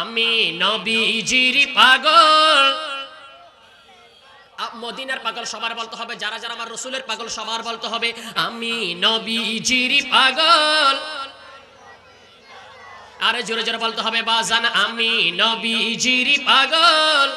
আমি নবীজির পাগল। মদিনার পাগল সবার বলতে হবে, যারা যারা আমার রসুলের পাগল সবার বলতে হবে, আমি নবীজির পাগল। আরে জোরে জোরে বলতে হবে, বাজান, আমি নবীজির পাগল।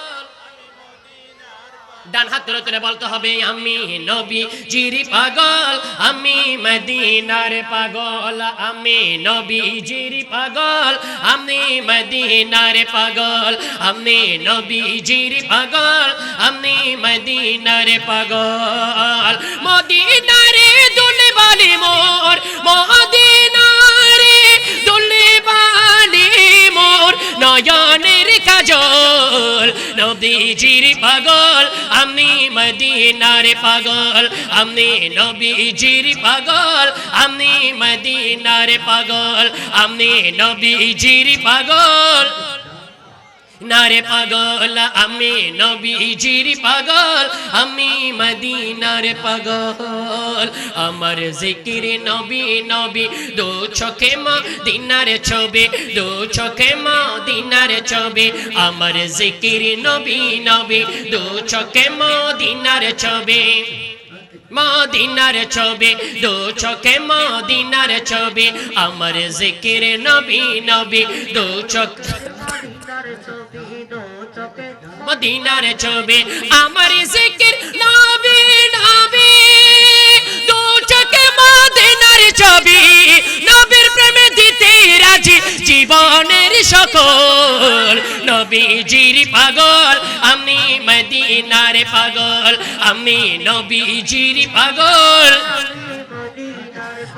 ডান হাত তুলে তুলে বলতে হবে, আমি নবী, জিরি পাগল, আমি মদিনার পাগল, আমি নবী, জিরি পাগল, আমি মদিনার পাগল, আমি নবী, জিরি পাগল, আমি মদিনার পাগল। মদিনারে দুলে বালি মোর নয়নের কাজল, নবীজির পাগল, আমি মদিনার পাগল, আমি নবীজির পাগল, আমি মদিনার পাগল, আমি নবীজির পাগল। নারে পাগল, আমি নবীজির পাগল, আমি মদিনার পাগল। আমার জিকির নবী নবী, দু চোখে মা দিনার ছবি, দু চোখে মা দিনার ছবি। আমার জিকির নবী নবী, দু চোখে মা দিনার ছবি। মদিনার ছবি, দু চোখে মদিনার ছবি। আমার জিকির নবী নবী, দু চোখ মদিনার ছবি, আমার জিকির নবী নবী। দু চোখে মদিনার ছবি, নবীর প্রেমে দিতে রাজি জীবনের সকল। নবীজির পাগল, আমি মদিনার পাগল, আমি নবীজির পাগল।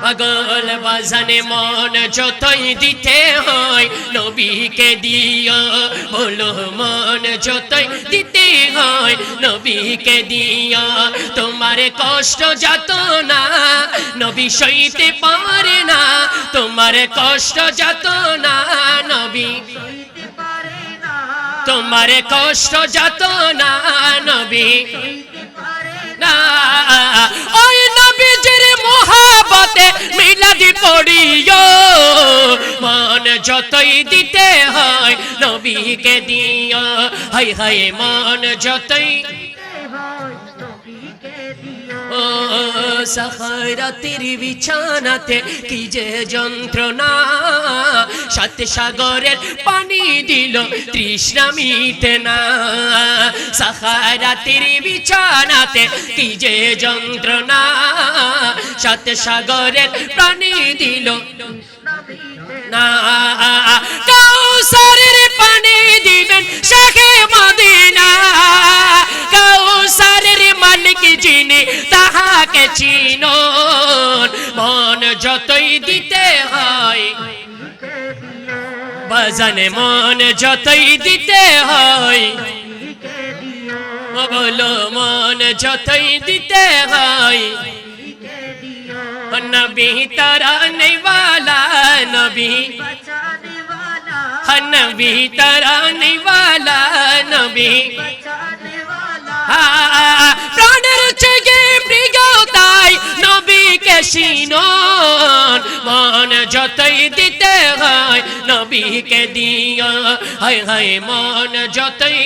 পাগল বাজানে মন যতই দিতে হয়, নবীকে দিও। বলো, মন যতই দিতে হয়, নবীকে দিও। তোমার কষ্ট যত না, নবী সইতে পারে না। তোমার কষ্ট যত না, নবী তোমার কষ্ট যত না, নবী না। ওই নবীজির মহাবতে মিলাদি পড়িও। মন যতই দিতে হয় নবীকে দিও। হাই হাই মন যতই সাহারাতের বিছানাতে কি যে যন্ত্রণা। সাত সাগরের পানি দিল তৃষ্ণা মিটে না। সাহারাতের বিছানাতে কি যে যন্ত্রণা। সাত সাগরের পানি দিল না। কাউসারের পানি দিবেন শাখে যতই দিতে হয়, বাজানে মন যতই দিতে হয় বলো মন যতই দিতে হয়। নবী তারা নেওয়ালা নবী নবী তারা নেওয়ালা নবী শিনন মন যতই দিতে হয় নবীকে দিও হায় হায় মন যতই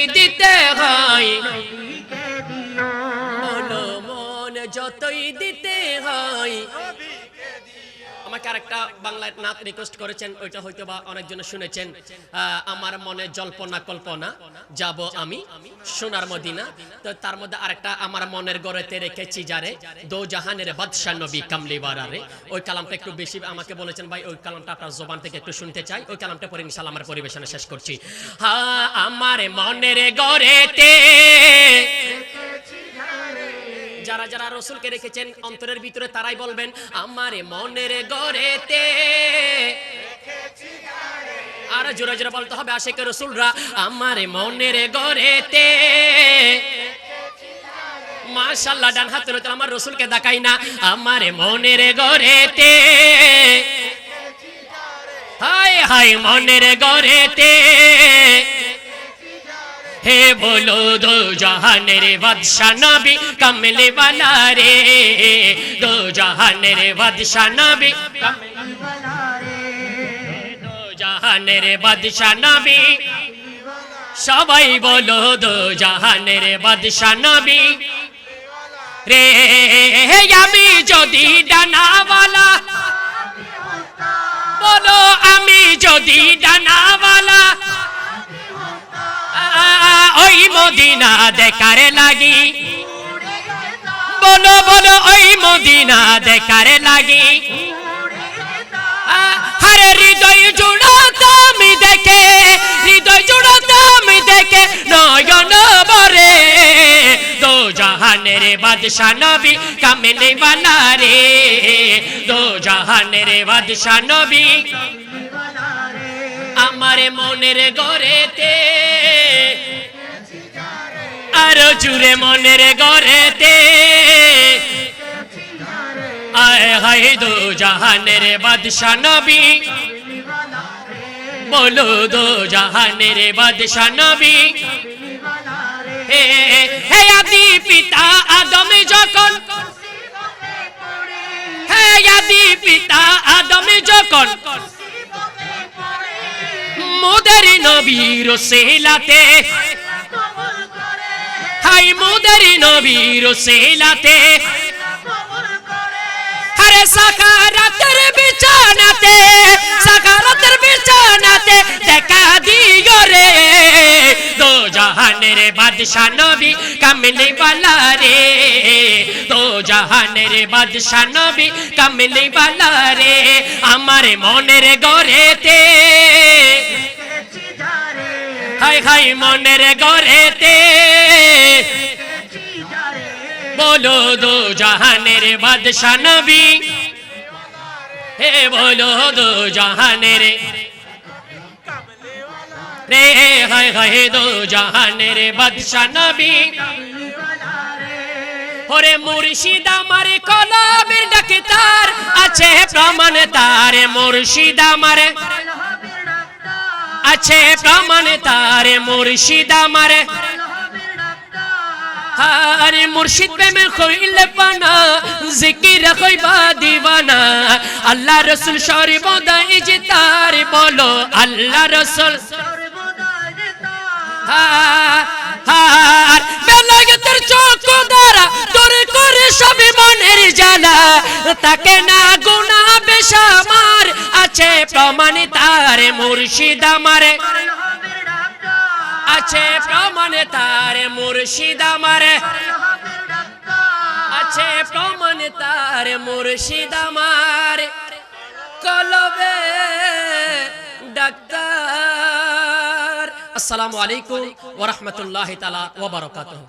আমাকে আরেকটা বাংলায় নাচ রিকোয়েস্ট করেছেন, ওইটা হয়তো বা অনেকজন শুনেছেন। আমার মনে জল্পনা, কল্পনা, যাব আমি সোনার মদিনা। তো তার মধ্যে আরেকটা আমার মনের গড়েতে রেখেছি যারে দো জাহানের বাদশাহ নবী কামলি বারারে ওই কালামটা একটু বেশি আমাকে বলেছেন, ভাই, ওই কালামটা আপনার জবান থেকে একটু শুনতে চাই। ওই কালামটা পরে ইনশাল্লাহ আমার পরিবেশনে শেষ করছি। হ্যাঁ আমার মনের গড়েতে যারা যারা রসুলকে রেখেছেন, অন্তরের ভিতরে তারাই বলবেন, আমার মনের গড়েতে আর জোরে জোরে বলতে হবে আশেকে রসুলরা, আমার মনের গড়েতে মাশাল্লাহ ডান হাত তুলে তো আমার রসুলকে দেখাই না, আমার মনের গড়েতে হায় হায়, মনের গড়েতে হে বলো দো জাহানের বাদশা নবী, কামলে বালা রে। দো জাহানের বাদশা নবী জাহানের বাদশাহ নবী, সবাই বলো দো জাহানের বাদশা নবী। রে হে আমি যদি ডানাওয়ালা, বলো আমি যদি ডানাওয়ালা। ওই মদিনা দেখার লাগি। বলো বলো, ওই মদিনা দেখার লাগি। হরে হৃদয় জুড়াতাম দেখে, হৃদয় জুড়াতাম দেখে নয়ন বরে দো জাহানের বাদশা নবী কামিলে বালা রে দো জাহানের বাদশা নবী আমার মনের গড়েতে আরও জুড়ে মনের গড়েতে। আয় হায় দো জাহানের বাদশা নবী। বলো দো জাহানের বাদশা নবী। হে আদি পিতা আদম যখন। হে আদি পিতা আদম যখন। মোদের হাই মোদের নবীর সেলাতে। হরে সাকারাতের বিছানাতে সাকারাতের বিছানাতে দেখা দিও রে। দো জাহানের বাদশা নবী কামলি বালা রে। দো জাহানের বাদশা নবী কামলি বালা রে। আমার মনের গড়েতে। হাই হাই মনের গড়েতে। বলো দো জাহানের বাদশা নবী। হে বলো দো জাহানের। রে হায় হায় দো জাহানের বাদশা নবী। ওরে মুর্শিদ আমার কলবের ডাক্তার আছে প্রমাণ তার মুর্শিদ আমার। আছে প্রমাণ তার মুর্শিদ আমার। আরে মুর্শিদ প্রেমে কইলে পানা জিকির কইবা দিবানা। আল্লাহ রসুল সর্বদাই যে তার বলো, আল্লাহ রসুল তোর। সবে তাকে না গুণা বেশামার আছে প্রমাণ তার মুর্শিদ আমার। আছে প্রমাণে তার মুর্শিদ আমার। আছে প্রমাণে তার মুর্শিদ আমার। কলবে ডাক্তার। আসসালামু আলাইকুম ওয়া রাহমাতুল্লাহি তাআলা ওয়া বারাকাতুহু।